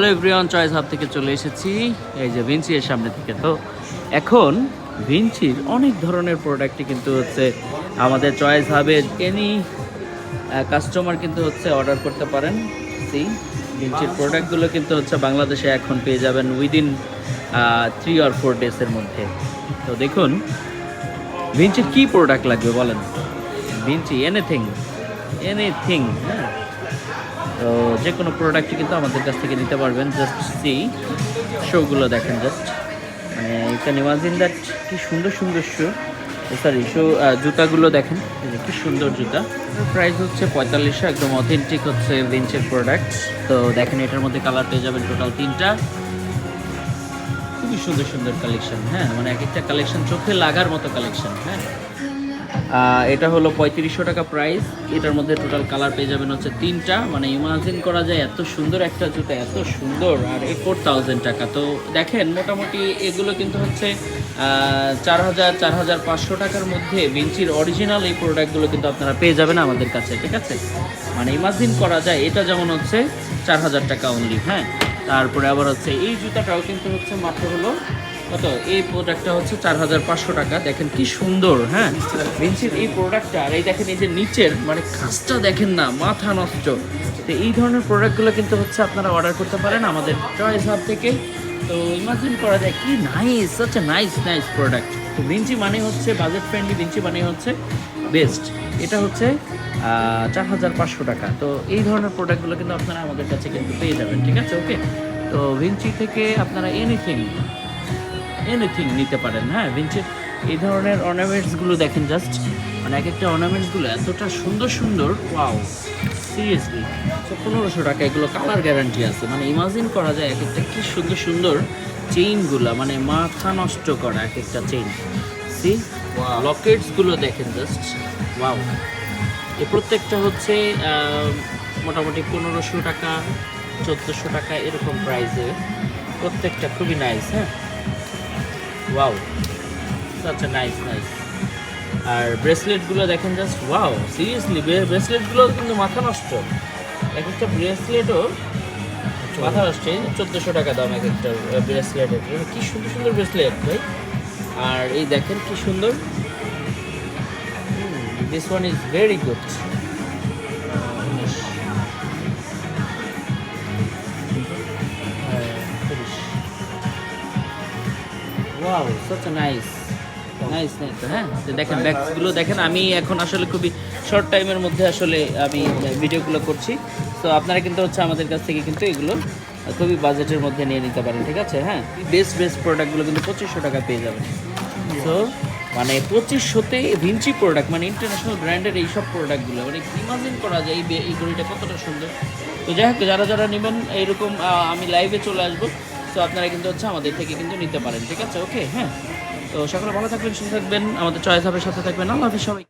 Hello everyone choice hub থেকে চলে এসেছি। এই যে ভিঞ্চি এর সামনে থেকে। তো এখন ভিঞ্চির অনেক ধরনের প্রোডাক্টই কিন্তু হচ্ছে আমাদের চয়েস হাবে এনি কাস্টমার কিন্তু হচ্ছে অর্ডার করতে পারেন। সি ভিঞ্চির প্রোডাক্টগুলো কিন্তু হচ্ছে বাংলাদেশে এখন পেয়ে যাবেন উইদিন থ্রি অর ফোর ডেজের মধ্যে। তো দেখুন ভিঞ্চির কি প্রোডাক্ট লাগবে বলেন? ভিঞ্চি এনিথিং এনিথিং হ্যাঁ। তো যে কোনো প্রোডাক্টই কিন্তু আমাদের কাছ থেকে নিতে পারবেন। জাস্ট সি শোগুলো দেখেন জাস্ট মানে ইউ ক্যান ইমাজিন দ্যাট কি সুন্দর সুন্দর শো সরি শো জুতাগুলো দেখেন। কি সুন্দর জুতা। প্রাইস হচ্ছে পঁয়তাল্লিশশো, একদম অথেন্টিক হচ্ছে বেঞ্চের প্রোডাক্ট তো দেখেন এটার মধ্যে কালার পেয়ে যাবেন টোটাল তিনটা। খুবই সুন্দর সুন্দর কালেকশন হ্যাঁ? মানে এক একটা কালেকশন চোখে লাগার মতো কালেকশন হ্যাঁ? এটা হলো পঁয়ত্রিশশো টাকা প্রাইস এটার মধ্যে টোটাল কালার পেয়ে যাবেন হচ্ছে তিনটা। মানে ইমাজিন করা যায়, এত সুন্দর একটা জুতা, এত সুন্দর। আর এই ফোর থাউজেন্ড টাকা। তো দেখেন, মোটামুটি এগুলো কিন্তু হচ্ছে চার হাজার চার হাজার পাঁচশো টাকার মধ্যে বেঞ্চির অরিজিনাল এই প্রোডাক্টগুলো কিন্তু আপনারা পেয়ে যাবেন আমাদের কাছে, ঠিক আছে? মানে ইমাজিন করা যায়, এটা যেমন হচ্ছে চার হাজার টাকা অনলি হ্যাঁ? তারপরে আবার হচ্ছে এই জুতাটাও কিন্তু হচ্ছে মাত্র হলো কত? এই প্রোডাক্টটা হচ্ছে চার হাজার পাঁচশো টাকা। দেখেন কি সুন্দর হ্যাঁ? ভিনসির এই প্রোডাক্টটা আর এই দেখেন এই যে নিচের মানে কাজটা দেখেন না, মাথা নষ্ট। তো এই ধরনের প্রোডাক্টগুলো কিন্তু হচ্ছে আপনারা অর্ডার করতে পারেন আমাদের চয়েস হাব থেকে। তো ইমাজিন করা যায় কি নাইস হচ্ছে নাইস নাইস প্রোডাক্ট তো ভিঞ্চি মানে হচ্ছে বাজেট ফ্রেন্ডলি ভিঞ্চি মানে হচ্ছে বেস্ট এটা হচ্ছে চার হাজার পাঁচশো টাকা। তো এই ধরনের প্রোডাক্টগুলো কিন্তু আপনারা আমাদের কাছে কিন্তু পেয়ে যাবেন, ঠিক আছে? ওকে তো ভিঞ্চি থেকে আপনারা এনিথিং এনিথিং নিতে পারেন হ্যাঁ? ভিঞ্চের এই ধরনের অর্নামেন্টসগুলো দেখেন জাস্ট মানে এক একটা অর্নামেন্টসগুলো এতটা সুন্দর সুন্দর ওয়াও সিরিয়াসলি পনেরোশো টাকা এগুলো কালার গ্যারান্টি আছে। মানে ইমাজিন করা যায় এক একটা কি সুন্দর সুন্দর চেইনগুলো মানে মাথা নষ্ট করা এক একটা চেইন সি লকেটসগুলো দেখেন জাস্ট ওয়াও এই প্রত্যেকটা হচ্ছে মোটামুটি পনেরোশো টাকা, চোদ্দোশো টাকা এরকম প্রাইসে প্রত্যেকটা খুবই নাইস হ্যাঁ? ওয়াও সাচ নাইস নাইস আর ব্রেসলেটগুলো দেখেন জাস্ট ওয়াও সিরিয়াসলি ব্রেসলেটগুলো কিন্তু মাথা নষ্ট। এক একটা ব্রেসলেটও মাথা নষ্ট। চোদ্দোশো টাকা দাম এক একটা ব্রেসলেটের কি সুন্দর সুন্দর ব্রেসলেট ভাই। আর এই দেখেন কি সুন্দর। This one is very good wow nice nice nice হ্যাঁ? দেখেন ব্যাগসগুলো দেখেন, আমি এখন আসলে খুবই শর্ট টাইমের মধ্যে আসলে আমি ভিডিওগুলো করছি। তো আপনারা কিন্তু হচ্ছে আমাদের কাছ থেকে কিন্তু এগুলো খুবই বাজেটের মধ্যে নিয়ে নিতে পারেন, ঠিক আছে? হ্যাঁ? বেস্ট বেস্ট প্রোডাক্টগুলো কিন্তু পঁচিশশো টাকা পেয়ে যাবেন। তো মানে পঁচিশশোতে ভিঞ্চি প্রোডাক্ট মানে ইন্টারন্যাশনাল ব্র্যান্ডের এইসব প্রোডাক্টগুলো মানে ইমাজিন করা যায় এই ঘড়িটা কতটা সুন্দর। তো যাই হোক, যারা যারা নেবেন, এইরকম আমি লাইভে চলে আসব। তো আপনারা কিন্তু হচ্ছে আমাদের থেকে কিন্তু নিতে পারেন, ঠিক আছে? ওকে হ্যাঁ? তো সকলে ভালো থাকবেন, সুস্থ থাকবেন, আমাদের চয়েস হবে, সাথে থাকবেন। আল্লাহ হাফিজ সবাই